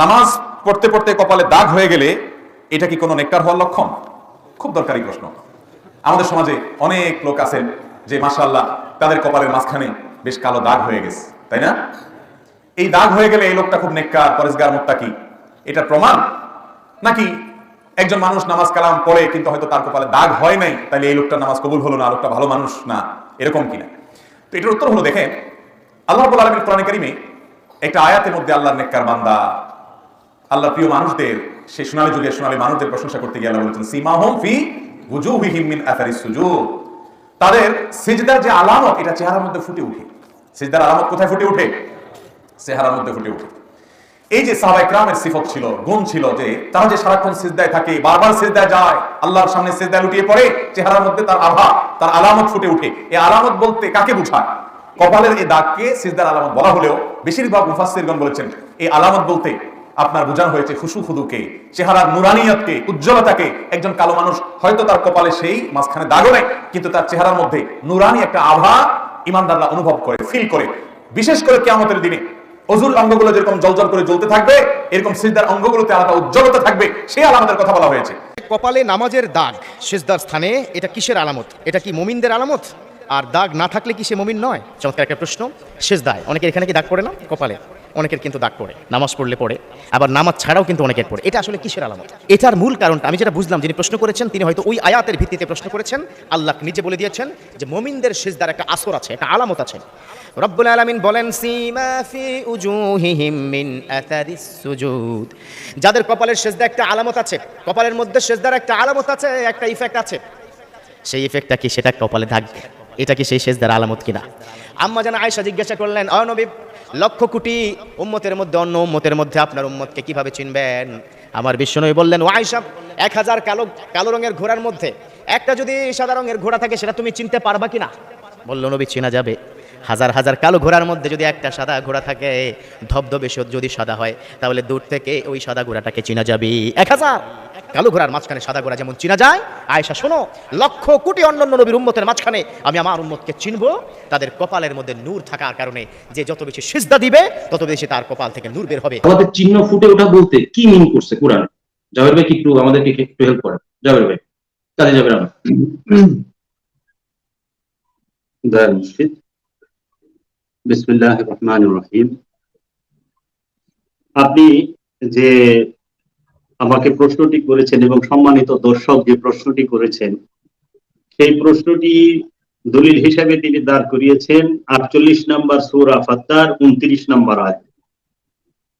নামাজ পড়তে পড়তে কপালে দাগ হয়ে গেলে এটা কি কোনো নেককার হওয়ার লক্ষণ? খুব দরকারি প্রশ্ন। আমাদের সমাজে অনেক লোক আছেন যে মাসাল্লাহ তাদের কপালের মাঝখানে বেশ কালো দাগ হয়ে গেছে, তাই না? এই দাগ হয়ে গেলে এই লোকটা খুব নেককার, পরেশগার, মোত্তাকি। এটা প্রমাণ? নাকি একজন মানুষ নামাজ কালাম পড়ে কিন্তু হয়তো তার কপালে দাগ হয় নাই তাহলে এই লোকটা নামাজ কবুল হলো না, লোকটা ভালো মানুষ না, এরকম কিনা? তো এটার উত্তর হলো, দেখেন, আল্লাহ আলামিন কোরআনে কারিমে একটা আয়াতের মধ্যে আল্লাহর নেককার বান্দা আল্লাহর প্রিয় মানুষদের, সেই সোনালী যুগের সোনালী মানুষদের প্রশংসা করতে গিয়ে আল্লাহ বলেছেন ফি মিন আথারিস সুজুদ। তাদের সিজদার যে আলামত, এটা চেহারার মধ্যে ফুটে সিজদার আলামত কোথায় ফুটে চেহারার মধ্যে ফুটে এই যে সাহাবা ইকরামের সিফত ছিল, গুণ ছিল যে, তারা যে সারাক্ষণ সিজদায় থাকে, বারবার সিজদায় যায়, আল্লাহর সামনে সিজদায় লুটিয়ে পড়ে, চেহারার মধ্যে তার আভা, তার আলামত ফুটে ওঠে। এই আলামত বলতে কাকে বোঝায়? কপালের এই দাগকে সিজদার আলামত বলা হলেও বেশিরভাগ মুফাসসিরগণ বলেছেন, এই আলামত বলতে আপনার বোঝানো হয়েছে খুশু খুদুকে, চেহারার নুরানিয়তকে, উজ্জ্বলতাকে। একজন কালো মানুষ হয়তো তার কপালে সেই মাঝখানে দাগও নেই, কিন্তু তার চেহারার মধ্যে নুরানি একটা আভা ইমানদাররা অনুভব করে ফিল করে। বিশেষ করে কিয়ামতের দিনে অজুর অঙ্গগুলো যেরকম জলজল করে জ্বলতে থাকবে, এরকম সিজদার অঙ্গগুলোতে আলাদা উজ্জ্বলতা থাকবে সেই আলামতের কথা বলা হয়েছে। কপালে নামাজের দাগ, সেজদার স্থানে এটা কিসের আলামত? এটা কি মুমিনদের আলামত? আর দাগ না থাকলে কি সে মমিন নয়? চমৎকার একটা প্রশ্ন। শেষ দায় অনেকের এখানে কি দাগ পড়ে না? কপালে। অনেকের কিন্তু দাগ পড়ে। নামাজ পড়লে পড়ে। আবার নামাজ ছাড়াও কিন্তু অনেকের পড়ে। এটা আসলে কিসের আলামত? এটার মূল কারণটা আমি যেটা বুঝলাম, যিনি প্রশ্ন করেছেন, তিনি হয়তো ওই আয়াতের ভিত্তিতে প্রশ্ন করেছেন। আল্লাহ নিজে বলে দিয়েছেন যে মুমিনদের সেজদার একটা আসর আছে, একটা আলামত আছে। রব্বুল আলামিন বলেন ফি সুজুদ। যাদের কপালের সেজদা একটা আলামত আছে, কপালের মধ্যে সেজদার একটা আলামত আছে, একটা ইফেক্ট আছে। সেই ইফেক্টটা কি? সেটা কপালে দাগ? এটা কি সেই সেজদার আলামত কিনা? আম্মা যেন আয়েশা জিজ্ঞাসা করলেন অনবী লক্ষ কোটি উম্মতের মধ্যে, অন্য উম্মতের মধ্যে আপনার উম্মতকে কীভাবে চিনবেন? আমার বিশ্বনবী বললেন, ও আয়েশা, এক হাজার কালো কালো রঙের ঘোড়ার মধ্যে, একটা যদি সাদা রঙের ঘোড়া থাকে, সেটা তুমি চিনতে পারবা কিনা? বলল, নবী, চেনা যাবে। হাজার হাজার কালো ঘোড়ার মধ্যে যদি একটা সাদা ঘোড়া থাকে, ধবধবে যদি সাদা হয়, তাহলে দূর থেকে ওই সাদা ঘোড়াটাকে চেনা যাবে। এক হাজার! কালো ঘোড়ার মাঝখানে সাদা ঘোড়া যেমন চিনা যায়। আয়সা শোনো লক্ষ কোটি অন্যান্য নবীর উম্মতের মাঝখানে আমি আমার উম্মতকে চিনব। তাদের কপালের মধ্যে নূর থাকার কারণে যে যত বেশি সিজদা দিবে তত বেশি তার কপাল থেকে নূর বের হবে। আমাদের চিহ্ন ফুটে ওঠা বলতে কি মিন করছে কোরআন? জাবের ভাই কি একটু আমাদেরকে একটু হেল্প করেন? জাবের ভাই কাজে যাবেন আমার রহিম। আপনি যে আমাকে প্রশ্নটি করেছেন এবং সম্মানিত দর্শক যে প্রশ্নটি করেছেন, সেই প্রশ্নটি দলিল হিসাবে তিনি দাঁড় করিয়েছেন আটচল্লিশ নম্বর সূরা ফাত্তার, উনত্রিশ নম্বর আয়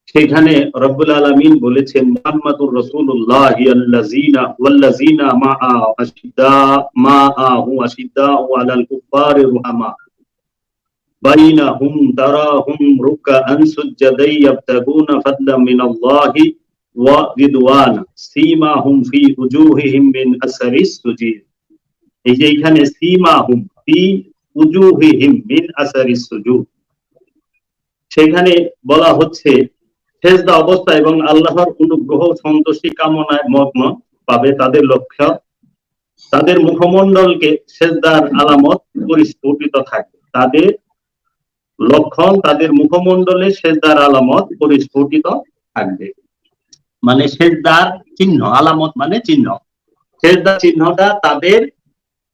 সেখানে রব্বুল আলামিন বলেছেন, মুহাম্মাদুর রুহামা। বাইনাহুম তারাহুম রুকআন সুজ্জাদাই ইয়াবতাগুনা ফাদলাম মিনাল্লাহি ফি উজুহিহিম মিন সুজুদ এই যে এখানে ফি উজুহিহিম মিন সুজুদ সেখানে বলা হচ্ছে সেজদা অবস্থা এবং আল্লাহর অনুগ্রহ সন্তুষ্টি কামনায় মগ্ন পাবে তাদের লক্ষ্য। তাদের মুখমণ্ডলকে সেজদার আলামত পরিস্ফুটিত থাকবে। তাদের লক্ষণ তাদের মুখমণ্ডলে সেজদার আলামত পরিস্ফুটিত থাকবে। মানে সেজদার চিহ্ন, আলামত মানে চিহ্ন। সেজদার চিহ্নটা তাদের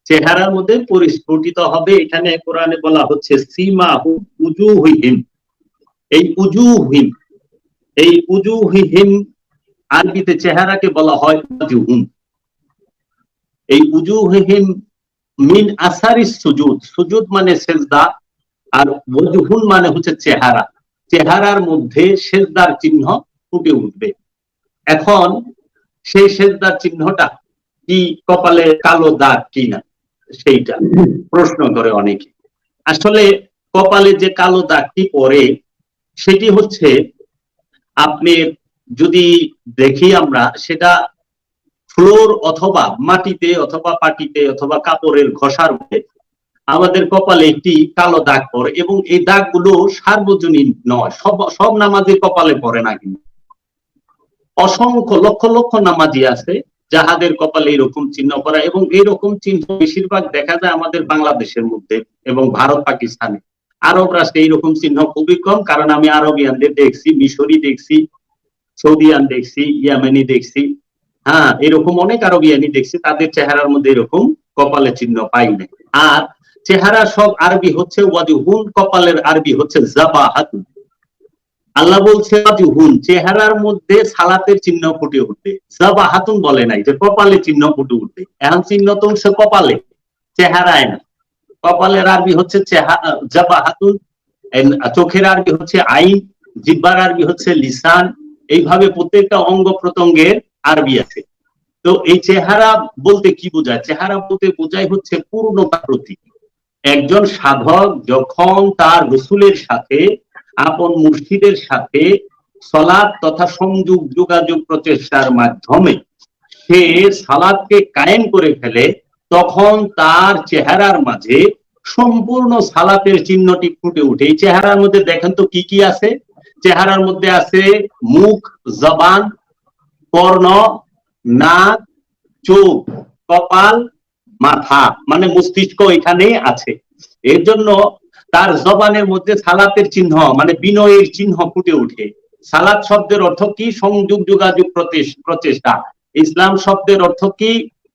চেহারার মধ্যে পরিস্ফুটিত হবে। এখানে কোরআনে বলা হচ্ছে সীমা উজুহিম এই উজুহিম, এই উজুহিহিম আরবিতে চেহারাকে বলা হয় উজুহুম। এই উজুহিহিম মিন আসারি সুজুদ। সুজুদ মানে সেজদা, আর মানে হচ্ছে চেহারা। চেহারার মধ্যে সেজদার চিহ্ন ফুটে উঠবে। এখন সেই সেজদার চিহ্নটা কি কপালে কালো দাগ কি না সেইটা প্রশ্ন করে অনেকে। আসলে কপালে যে কালো দাগটি পরে সেটি হচ্ছে আপনি যদি দেখি আমরা সেটা ফ্লোর অথবা মাটিতে অথবা পাটিতে অথবা কাপড়ের ঘষার আমাদের কপালে একটি কালো দাগ পড়ে এবং এই দাগগুলো সার্বজনীন নয়, সব সব নামাজে কপালে পড়ে না কিন্তু। অসংখ্য লক্ষ লক্ষ নামাজি আছে, যাহাদের কপালে এইরকম চিহ্ন করা এবং এইরকম চিহ্ন বেশিরভাগ দেখা যায় আমাদের বাংলাদেশের মধ্যে এবং ভারত, পাকিস্তানে। আরব রাষ্ট্রে এইরকম চিহ্ন খুবই কম, কারণ আমি আরবিয়ানদের দেখছি, মিশরি দেখছি, সৌদিয়ান দেখছি, ইয়ামেনি দেখছি। হ্যাঁ এরকম অনেক আরবিয়ানি দেখছি, তাদের চেহারার মধ্যে এরকম কপালে চিহ্ন পাই নাই। আর চেহারা সব আরবি হচ্ছে ওয়াদি ওয়াজুহুন কপালের আরবি হচ্ছে, জাবাহাতুন। আল্লাহ বলছে ওয়াজুহুন চেহারার মধ্যে সালাতের চিহ্ন ফুটে উঠবে। জাবাহাতুন বলে নাই যে কপালে চিহ্ন ফুটে উঠবে। এখন চিহ্ন তো সে কপালে, চেহারায় না। কপালের আরবি হচ্ছে চেহারা জাবাহাতুন, এন- চোখের আরবি হচ্ছে আইন, জিব্বার আরবি হচ্ছে লিসান। এইভাবে প্রত্যেকটা অঙ্গ প্রত্যঙ্গের আরবি আছে। তো এই চেহারা বলতে কি বোঝায়? চেহারা বলতে বোঝায় হচ্ছে পূর্ণতা প্রতীক। একজন সাধক যখন তার রসুলের সাথে আপন মুর্শিদের সাথে সলাদ তথা সংযোগ যোগাযোগ প্রচেষ্টার মাধ্যমে সে সালাদকে কায়েম করে ফেলে, তখন তার চেহারার মাঝে সম্পূর্ণ সালাতের চিহ্নটি ফুটে ওঠে। এই চেহারার মধ্যে দেখেন তো কি কি আছে? চেহারার মধ্যে আছে মুখ, জবান, কর্ণ, নাক, চোখ, কপাল, মাথা মানে মস্তিষ্ক এখানে আছে। এর জন্য তার জবানের মধ্যে সালাতের চিহ্ন মানে বিনয়ের চিহ্ন ফুটে ওঠে। সালাত শব্দের অর্থ কি? সংযোগ, যোগাযোগ প্রচেষ্টা। ইসলাম শব্দের অর্থ কি?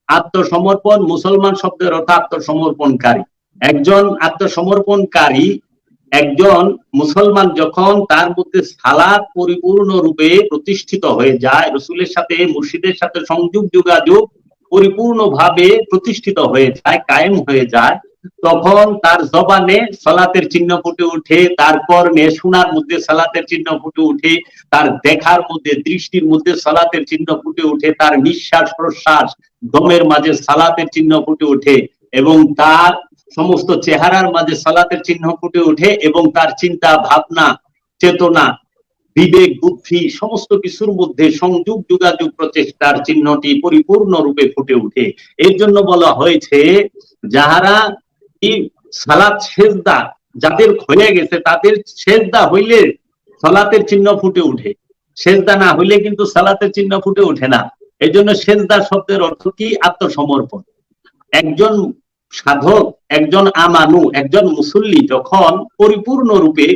আত্মসমর্পণ। মুসলমান শব্দের অর্থ আত্মসমর্পণকারী। একজন আত্মসমর্পণকারী, একজন মুসলমান যখন তার মধ্যে সালাদ পরিপূর্ণ রূপে প্রতিষ্ঠিত হয়ে যায়, রসুলের সাথে, মুর্শিদের সাথে সংযোগ, যোগাযোগ পরিপূর্ণভাবে প্রতিষ্ঠিত হয়ে যায়, কায়েম হয়ে যায় তখন তার জবানে সালাতের চিহ্ন ফুটে ওঠে তার কর্ণে শোনার মধ্যে সালাতের চিহ্ন ফুটে ওঠে তার দেখার মধ্যে, দৃষ্টির মধ্যে সালাতের চিহ্ন ফুটে ওঠে তার নিঃশ্বাস প্রশ্বাস, দমের মাঝে সালাতের চিহ্ন ফুটে ওঠে এবং তার সমস্ত চেহারার মাঝে সালাতের চিহ্ন ফুটে ওঠে এবং তার চিন্তা, ভাবনা, চেতনা, বিবেক, বুদ্ধি, সমস্ত কিছুর মধ্যে সংযোগ, যোগাযোগ প্রচেষ্টার চিহ্নটি পরিপূর্ণ রূপে ফুটে ওঠে এর জন্য বলা হয়েছে, যাহারা সালাত সেজদা যাদের হয়ে গেছে, তাদের সেজদা হইলে সালাতের চিহ্ন ফুটে ওঠে সেজদা না হইলে কিন্তু সালাতের চিহ্ন ফুটে ওঠে না। এই জন্য সেজদা শব্দের অর্থ কি? আত্মসমর্পণ। একজন সাধক, একজন আমানু, একজন মুসল্লি যখন পরিপূর্ণ রূপে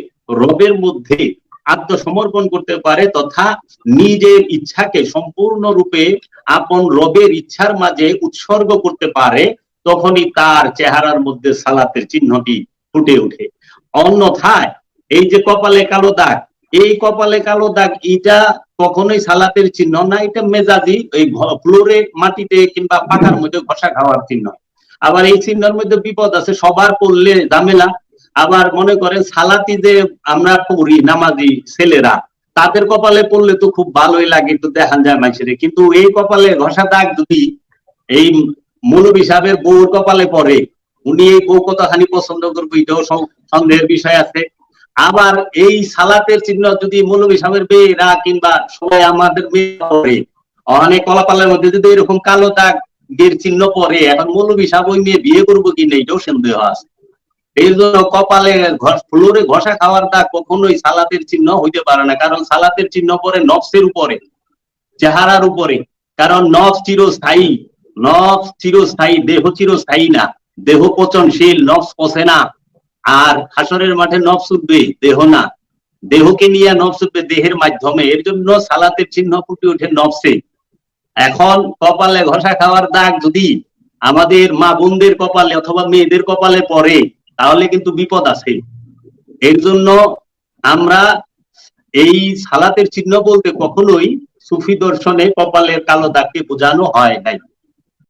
রবের মধ্যে আত্মসমর্পণ করতে পারে তথা নিজের ইচ্ছাকে সম্পূর্ণ রূপে আপন রবের ইচ্ছার মাঝে উৎসর্গ করতে পারে তখনই তার চেহারার মধ্যে সালাতের চিহ্নটি ফুটে ওঠে। অন্যথায় এই যে কপালে কালো দাগ, এই কপালে কালো দাগ, এটা কখনোই সালাতের চিহ্ন না, এটা মেজাজি, এই ফ্লোরে, মাটিতে কিংবা পাখার মধ্যে ঘষা খাওয়ার চিহ্ন। আবার এই চিহ্নের মধ্যে বিপদ আছে, সবার পড়লে ঝামেলা। আবার মনে করেন সালাতি যে আমরা পড়ি নামাজি ছেলেরা, তাদের কপালে পড়লে তো খুব ভালোই লাগে, একটু দেখান যায় মানুষের। কিন্তু এই কপালে ঘষা দাগ যদি এই মৌলবী সাহেবের বউর কপালে পড়ে। উনি এই বউ কতখানি পছন্দ করবে, এটাও সন্দেহের বিষয় আছে। আবার এই সালাতের চিহ্ন যদি মৌলবী সাহেবের মেয়েরা কিংবা সবাই আমাদের মেয়ে পড়ে, অনেক কলাপালের মধ্যে যদি এরকম কালো দাগ এর চিহ্ন পরে এখন মৌলবী সাহেব ওই মেয়ে বিয়ে করব কি না, এটাও সন্দেহ আছে। এই জন্য কপালে ফ্লোরে ঘষা খাওয়ার দাগ কখনোই সালাতের চিহ্ন হইতে পারে না, কারণ সালাতের চিহ্ন পরে নফসের উপরে, চেহারার উপরে। কারণ নফ চিরস্থায়ী। নফ চিরস্থায়ী, দেহ চিরস্থায়ী না। দেহ পচনশীল, নফস পচে না। আর হাসরের মাঠে নফস উঠবে, দেহ না। দেহকে নিয়ে নফস উঠবে দেহের মাধ্যমে। এর জন্য সালাতের চিহ্ন ফুটে ওঠে নফসে। এখন কপালে ঘষা খাওয়ার দাগ যদি আমাদের মা বোনদের কপালে অথবা মেয়েদের কপালে পড়ে, তাহলে কিন্তু বিপদ আছে। এর জন্য আমরা এই সালাতের চিহ্ন বলতে কখনোই সুফি দর্শনে কপালের কালো দাগকে বোঝানো হয় নাই।